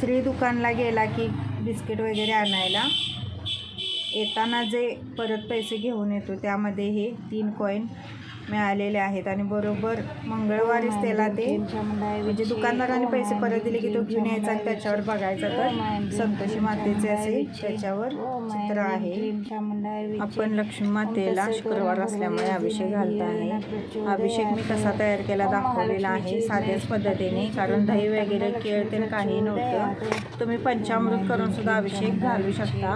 श्री दुकानला गेला की बिस्किट वगैरे आणायला. येताना जे परत पैसे घेऊन येतो त्यामध्ये हे तीन कॉईन मिळालेले आहेत. आणि बरोबर मंगळवारीच त्याला ते म्हणजे दुकानदाराने पैसे परत दिले की तो घेऊन यायचा आणि त्याच्यावर बघायचा तर संतोषी मातेचे असे त्याच्यावर चित्र आहे. आपण लक्ष्मी मातेला शुक्रवार असल्यामुळे अभिषेक घालत आहे. अभिषेक मी कसा तयार केला दाखवलेला आहे साध्याच पद्धतीने कारण दही वगैरे केळ ते काही नव्हतं. तुम्ही पंचामृत करून सुद्धा अभिषेक घालू शकता.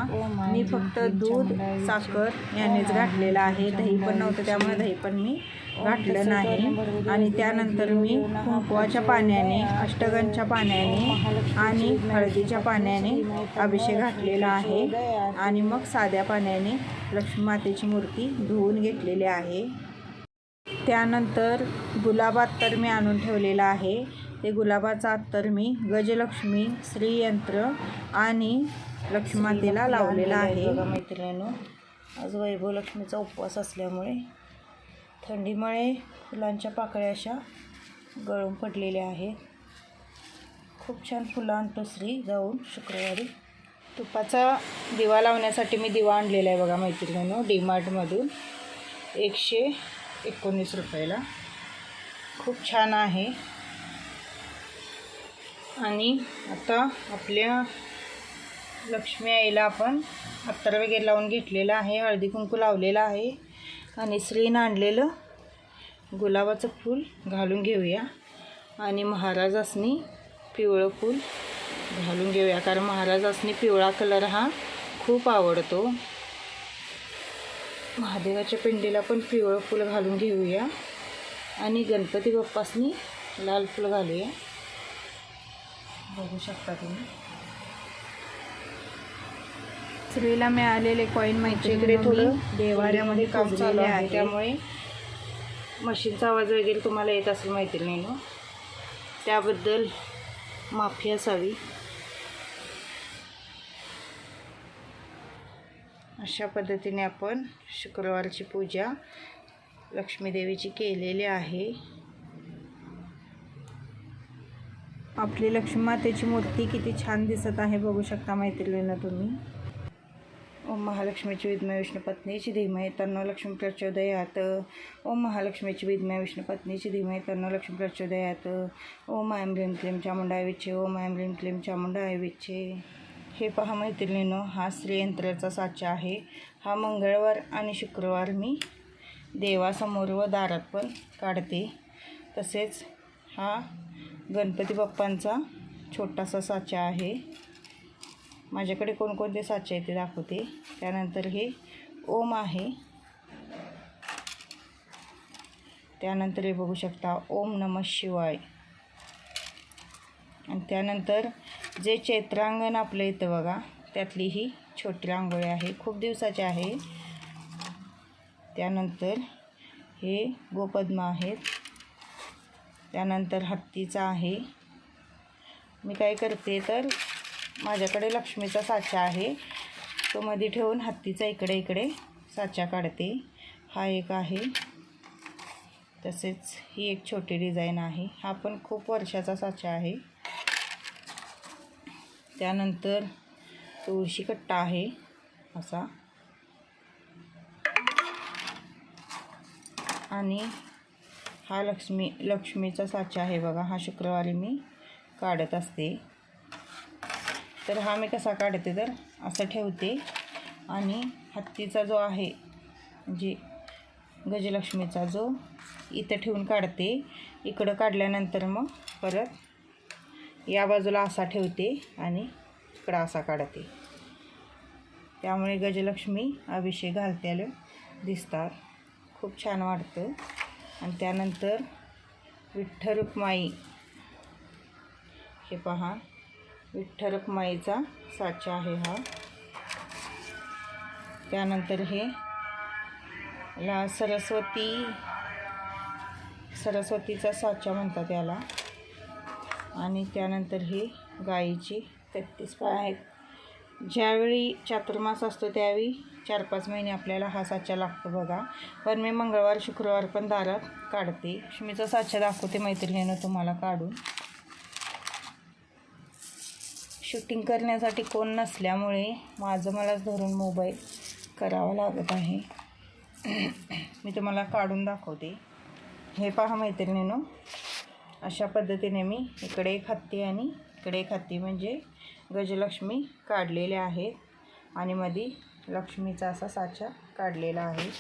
मी फक्त दूध साखर यांनीच घातलेलं आहे. दही पण नव्हतं त्यामुळे दही पण मी घातलं नाही. आणि त्यानंतर मी कुंकवाच्या पाण्याने अष्टगंधच्या पाण्याने आणि हळदीच्या पाण्याने अभिषेक घातलेला आहे. आणि मग साध्या पाण्याने लक्ष्मी मातेची मूर्ती धुवून घेतलेली आहे. त्यानंतर गुलाबात तर मी आणून ठेवलेला आहे. ते गुलाबाचा अत्तर मी गजलक्ष्मी श्रीयंत्र आणि लक्ष्मी मातेला लावलेला आहे मैत्रिणींनो. आज वैभव लक्ष्मीचा उपवास असल्यामुळे थंडीमुळे फुलांच्या पाकळ्या अशा गळून पडलेल्या आहेत. खूप छान फुलं आणतो श्री जाऊन शुक्रवारी. तुपाचा दिवा लावण्यासाठी मी दिवा आणलेला आहे बघा मैत्रिणींनो डीमार्टमधून. एकशे एकोणीस रुपयाला. खूप छान आहे. आणि आता आपल्या लक्ष्मी आईला आपण अत्तर वगैरे लावून घेतलेलं आहे हळदी कुंकू लावलेलं आहे. आणि श्रीनं आणलेलं गुलाबाचं फूल घालून घेऊया. आणि महाराजासनी पिवळं फूल घालून घेऊया कारण महाराजासनी पिवळा कलर हा खूप आवडतो. महादेवाच्या पिंडीला पण पिवळं फूल घालून घेऊया. आणि गणपती बाप्पासनी लाल फूल घालूया. बघू शकता तुम्ही. स्त्रीला मिळालेले कॉईन मैत्रिणीकडे थोडं देवाऱ्यामध्ये काम चालू आहे. त्यामुळे मशीनचा आवाज वगैरे तुम्हाला येत असेल मैत्रिणीनं. त्याबद्दल माफी असावी. अशा पद्धतीने आपण शुक्रवारची पूजा लक्ष्मीदेवीची केलेली आहे. आपली लक्ष्मी मातेची मूर्ती किती छान दिसत आहे बघू शकता मैत्रिणीनं तुम्ही. ओम महालक्ष्मीची विद्मय विष्णुपत्नीची धीमय तन्नो लक्ष्मी प्रचोदयात। ओम महालक्ष्मीची विद्मय विष्णुपत्नीची धीमय तन्नो लक्ष्मी प्रचोदयात। ओम ऐं ह्रीं क्लीम चामुंडा विच्छे। ओम ऐं ह्रीं क्लीम चामुंडा विच्छे। हे पहा मैत्रिणीनो हा श्रीयंत्राचा साचा आहे. हा मंगळवार आणि शुक्रवार मी देवासमोर व दारात पण काढते. तसेच हा गणपती बाप्पांचा छोटासा साचा आहे. माझ्याकडे कोणकोणते साचे आहेत ते दाखवते. त्यानंतर हे ओम आहे. त्यानंतर हे बघू शकता ओम नम शिवाय. आणि त्यानंतर जे चैत्रांगण आपलं येतं बघा त्यातली ही छोटी रांगोळी आहे. खूप दिवसाची आहे. त्यानंतर हे गोपद्म आहेत. त्यानंतर हत्तीचा आहे. मी काय करते तर माझ्याकडे लक्ष्मीचा साचा आहे. तो मध्ये ठेवून हत्तीचा इकडे इकडे साचा काढते. हा एक आहे. तसेच ही एक छोटी डिझाईन आहे. हा पण खूप वर्षाचा साचा आहे. त्यानंतर तुळशी कट्टा आहे असा. आणि हा लक्ष्मी लक्ष्मीचा साचा आहे बघा. हा शुक्रवारी मी काढत असते. तर हा मी कसा काढते तर असं ठेवते. आणि हत्तीचा जो आहे म्हणजे गजलक्ष्मीचा जो इथं ठेवून काढते. इकडं काढल्यानंतर मग परत या बाजूला असा ठेवते आणि इकडं असा काढते. त्यामुळे गजलक्ष्मी अभिषेक घालत्याला दिसतात. खूप छान वाटतं. आणि त्यानंतर विठ्ठल रुक्माई. हे पहा. विठ्ठलकमाईचा साचा आहे हा. त्यानंतर हे ला सरस्वती सरस्वतीचा साचा म्हणतात याला. आणि त्यानंतर ही गाईची तेहतीस पाय आहेत. ज्यावेळी चातुर्मास असतो त्यावेळी चार पाच महिने आपल्याला हा साचा लागतो बघा. पण मी मंगळवार शुक्रवार पण दारात काढते. लक्ष्मीचा साचा दाखवते मैत्रिणीनं तुम्हाला काढून. शूटिंग करण्यासाठी कोण नसल्यामुळे माझं मलाच धरून मोबाईल करावा लागत आहे. मी तुम्हाला काढून दाखवते. हे पहा मैत्रिणीनो अशा पद्धतीने मी इकडे एक हत्ती आणि इकडे एक हत्ती म्हणजे गजलक्ष्मी काढलेल्या आहेत आणि मधी लक्ष्मीचा असा साचा काढलेला आहे.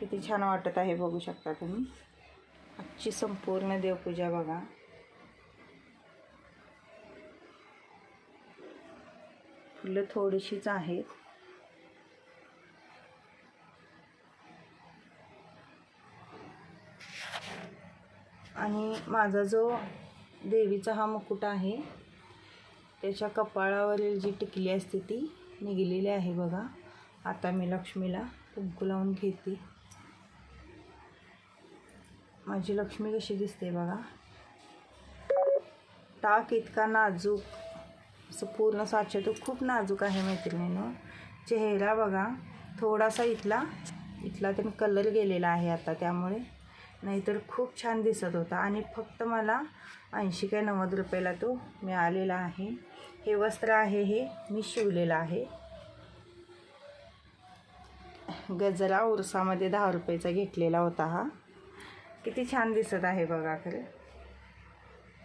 किती छान वाटत आहे बघू शकता तुम्ही. आजची संपूर्ण देवपूजा बघा. फुलं थोडीशीच आहेत आणि माझा जो देवीचा हा मुकुट आहे त्याच्या कपाळावरील जी टिकली असते ती निघलेली आहे बघा. आता मी लक्ष्मीला कुंकू लावून घेते. माझी लक्ष्मी कशी दिसते बघा. टाक इतका नाजूक. असं पूर्ण साचे तो खूप नाजूक आहे मैत्रिणीनं. चेहरा बघा थोडासा इथला इथला तर कलर गेलेला आहे आता त्यामुळे. नाहीतर खूप छान दिसत होता. आणि फक्त मला ऐंशी काय नव्वद रुपयाला तो मिळालेला आहे. हे वस्त्र आहे हे मी शिवलेलं आहे. गजरा उरसामध्ये दहा रुपयाचा घेतलेला होता हा. किती छान दिसत आहे बघा खरं.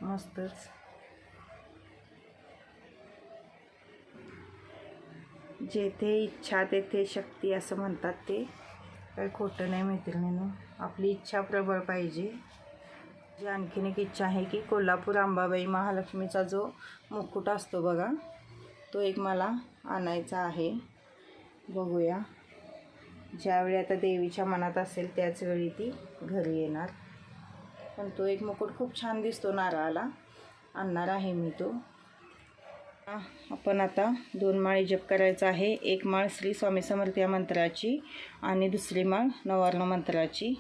मस्तच. जेथे इच्छा तेथे शक्ती असं म्हणतात ते. काही खोटं नाही मैत्रिणीनं. आपली इच्छा प्रबळ पाहिजे. जी आणखीन एक इच्छा आहे की कोल्हापूर अंबाबाई महालक्ष्मीचा जो मुकुट असतो बघा तो एक मला आणायचा आहे. बघूया. ज्यावेळी आता देवीच्या मनात असेल त्याचवेळी ती घरी येणार. पण तो एक मुकुट खूप छान दिसतो नारळाला. आणणार आहे मी तो. आपण आता दोन माळी जप करायचा आहे. एक माळ श्री स्वामी समर्थ या मंत्राची आणि दुसरी माळ नवार्ण मंत्राची.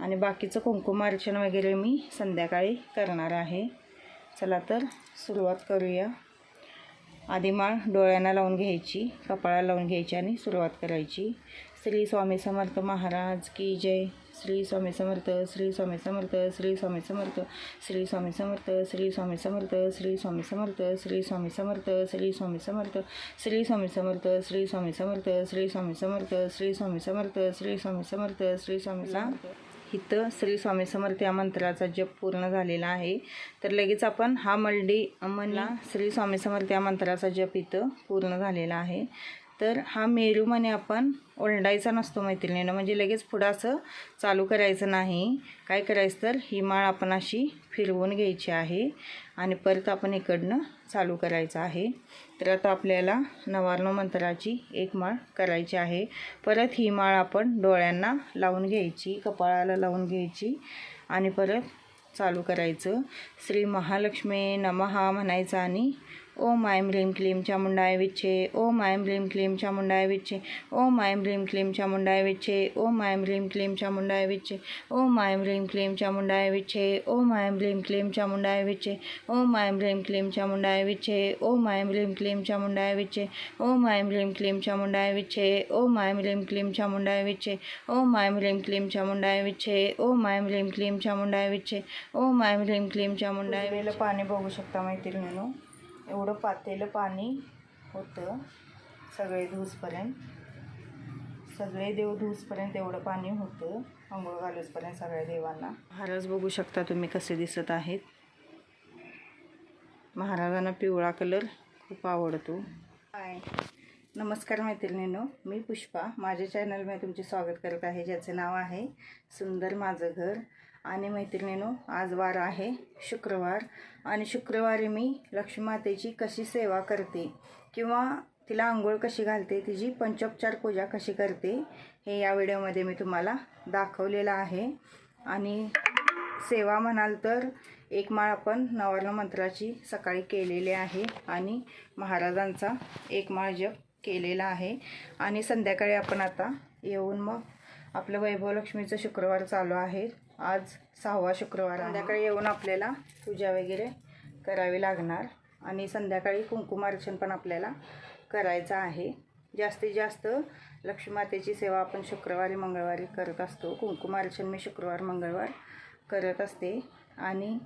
आणि बाकीचं कुंकुमार्चन वगैरे मी संध्याकाळी करणार आहे. चला तर सुरुवात करूया. आधी माळ डोळ्यांना लावून घ्यायची कपाळाला लावून घ्यायची आणि सुरुवात करायची. श्री स्वामी समर्थ महाराज की जय. श्री स्वामी समर्थ श्री स्वामी समर्थ श्री स्वामी समर्थ श्री स्वामी समर्थ श्री स्वामी समर्थ श्री स्वामी समर्थ श्री स्वामी समर्थ श्री स्वामी समर्थ श्री स्वामी समर्थ श्री स्वामी समर्थ श्री स्वामी समर्थ श्री स्वामी समर्थ श्री स्वामी समर्थ श्री स्वामी समर्थ इथं श्री स्वामी समर्थ या मंत्राचा जप पूर्ण झालेला आहे तर लगेच आपण हा मल्डी म्हणला श्री स्वामी समर्थ या मंत्राचा जप इथं पूर्ण झालेला आहे तर हा मेरू आपण ओलंडायचा नसतो मैत्रिणीनं. म्हणजे लगेच पुढं असं चालू करायचं नाही. काय करायचं तर ही माळ आपण अशी फिरवून घ्यायची आहे आणि परत आपण इकडनं चालू करायचं आहे. तर आता आपल्याला नवार्ण मंत्राची एक माळ करायची आहे. परत ही माळ आपण डोळ्यांना लावून घ्यायची कपाळाला लावून घ्यायची आणि परत चालू करायचं. श्री महालक्ष्मी नमहा म्हणायचं आणि ओम आयम ह्रीम क्लीम चामुंडाय विच्छे ओम आयम ह्रीम क्लीम चामुंडाय विच्छे ओम आयम ह्रीम क्लीम चामुंडाय विच्छे ओम आयम ह्रीम क्लीम चामुंडाय विच्छे ओम आयम ह्रीम क्लीम चामुंडाय विच्छे ओम आयम ह्रीम क्लीम चामुंडाय विच्छे ओम आयम ह्रीम क्लीम चामुंडाय विच्छे ओम आयम ह्रीम क्लीम चामुंडाय विच्छे ओम आयम ह्रीम क्लीम चामुंडाय विच्छे ओम आयम ह्रीम क्लीम चामुंडाय विच्छे ओम आयम ह्रीम क्लीम चामुंडाय विच्छे ओम आयम ह्रीम क्लीम चामुंडाय विच्छे ओम आयम ह्रीम क्लीम चामुंडाय पाणी बघू शकता मैत्रिणीनो एवढं पातेलं पाणी होतं. सगळे धुसपर्यंत. सगळे देव धुसपर्यंत एवढं पाणी होतं. आंघोळ घालूसपर्यंत सगळ्या देवांना. महाराज बघू शकता तुम्ही कसे दिसत आहेत. महाराजांना पिवळा कलर खूप आवडतो. हाय. नमस्कार मैत्रिणीनो मी पुष्पा. माझ्या चॅनलमध्ये तुमचे स्वागत करत आहे. ज्याचे नाव आहे सुंदर माझं घर. आणि मैत्रिणीनो आज वार आहे शुक्रवार आणि शुक्रवारी मी लक्ष्मीमातेची कशी सेवा करते किंवा तिला आंघोळ कशी घालते तिची पंचोपचार पूजा कशी करते हे या व्हिडिओमध्ये मी तुम्हाला दाखवलेलं आहे. आणि सेवा म्हणाल तर एक माळ आपण नवर्ण मंत्राची सकाळी केलेली आहे आणि महाराजांचा एक माळ जप केलेला आहे. आणि संध्याकाळी आपण आता येऊन मग आपलं वैभव लक्ष्मीचं शुक्रवार चालू आहे. आज सहावा शुक्रवार संध्याकाळी येऊन आपल्याला पूजा वगैरे करावी लागणार. आणि संध्याकाळी कुंकुमार्चन पण आपल्याला करायचं आहे. जास्तीत जास्त लक्ष्मीमातेची सेवा आपण शुक्रवारी मंगळवारी करत असतो. कुंकुमार्चन मी शुक्रवार मंगळवार करत असते. आणि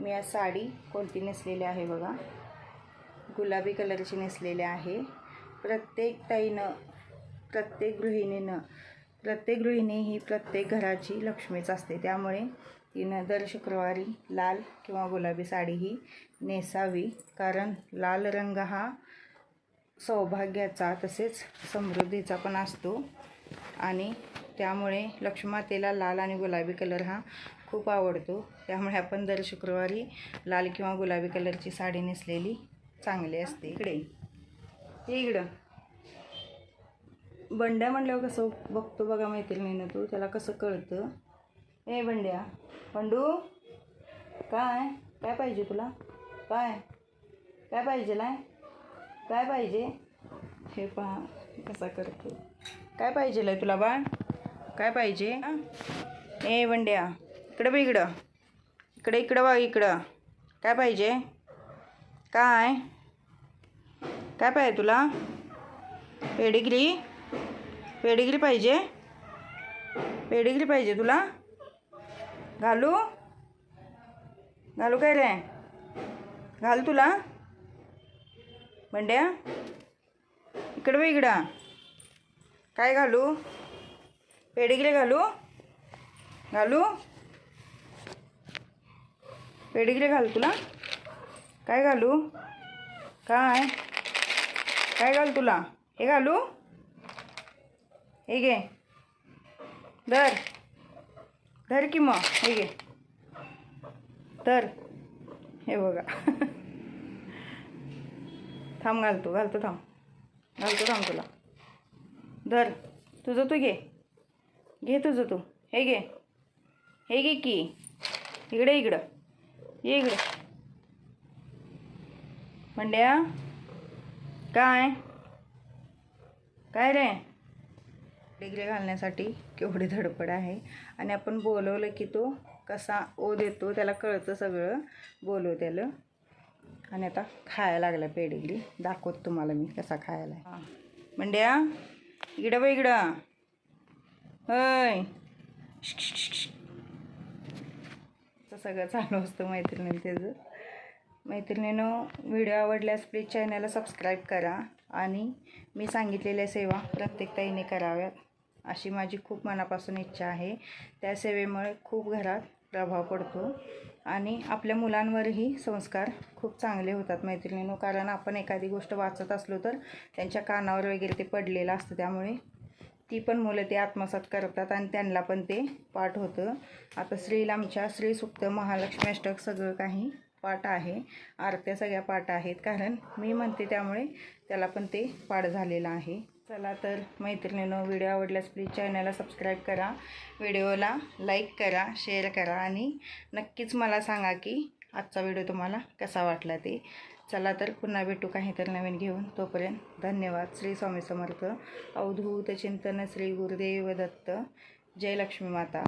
मी आज साडी कोणती नेसलेली आहे बघा. गुलाबी कलरची नेसलेली आहे. प्रत्येक ताईनं प्रत्येक गृहिणीनं प्रत्येक गृहिणी ही प्रत्येक घराची लक्ष्मीच असते. त्यामुळे तिनं दर शुक्रवारी लाल किंवा गुलाबी साडी ही नेसावी. कारण लाल रंग हा सौभाग्याचा तसेच समृद्धीचा पण असतो. आणि त्यामुळे लक्ष्मातेला लाल आणि गुलाबी कलर हा खूप आवडतो. त्यामुळे आपण दर शुक्रवारी लाल किंवा गुलाबी कलरची साडी नेसलेली चांगली असते. इकडे इकडं. बंड्या म्हणल्यावर कसं बघतो बघा मैत्रिणीनं तू त्याला कसं कळतं. ए बंड्या बंडू काय? काय पाहिजे तुला? काय? काय पाहिजे लाय? काय पाहिजे? हे पहा कसा करतो. काय पाहिजे लय तुला बाळ? काय पाहिजे? ए बंड्या इकडं बी इकडं. इकडे इकडं बघ इकडं. काय पाहिजे? काय? काय पाहिजे तुला? पेडिग्री? पेडिग्री पाहिजे? पेडिग्री पाहिजे तुला? घालू? घालू काय रे? घाल तुला. बंड्या इकडं इकडं. काय घालू? पेडिग्री घालू? घालू? पेडिग्री घाल तुला. काय घालू? काय? काय घाल तुला? हे घालू? हे घे. धर. धर की मग. हे घे. धर. हे बघा. थांब घालतो घालतो थांब. घालतो थांब तुला. धर. तुझं तू घे. घे तुझं तू. हे घे. हे घे की. इकडे इकडं. ये इकडं. मंड्या. काय? काय रे? डेगले घालण्यासाठी केवढी धडपड आहे. आणि आपण बोलवलं की तो कसा ओ देतो त्याला कळतं सगळं बोलव त्याला आणि आता खायला लागला पेडिगली दाखवत तुम्हाला मी कसा खायला हां मंड्या इकडं बघ इकडं. होय. सगळं चालू असतं मैत्रिणी त्याचं. मैत्रिणीनं व्हिडिओ आवडल्यास प्लीज चॅनलला सबस्क्राईब करा. आणि मी सांगितलेल्या सेवा प्रत्येक ताईने कराव्यात. अशी माझी खूप मनापासून इच्छा आहे. त्या सेवेमुळे खूप घरात प्रभाव पडतो आणि आपल्या मुलांवरही संस्कार खूप चांगले होतात मैत्रिणीनो. कारण आपण एखादी गोष्ट वाचत असलो तर त्यांच्या कानावर वगैरे ते पडलेलं असतं. त्यामुळे ती पण मुलं ते आत्मसात करतात आणि त्यांना पण ते पाठ होतं. आता श्रीला आमच्या महालक्ष्मी अष्टक सगळं काही पाठ आहे. आरत्या सगळ्या पाठ आहेत. कारण मी म्हणते त्यामुळे त्याला पण ते पाठ झालेलं आहे. चला तर मैत्रिणीनं व्हिडिओ आवडल्यास प्लीज चॅनलला सबस्क्राईब करा. व्हिडिओला लाईक करा शेअर करा आणि नक्कीच मला सांगा की आजचा व्हिडिओ तुम्हाला कसा वाटला ते. चला तर पुन्हा भेटू काहीतरी नवीन घेऊन. तोपर्यंत धन्यवाद. श्री स्वामी समर्थ. अवधूत चिंतन श्री गुरुदेव दत्त. जय लक्ष्मी माता.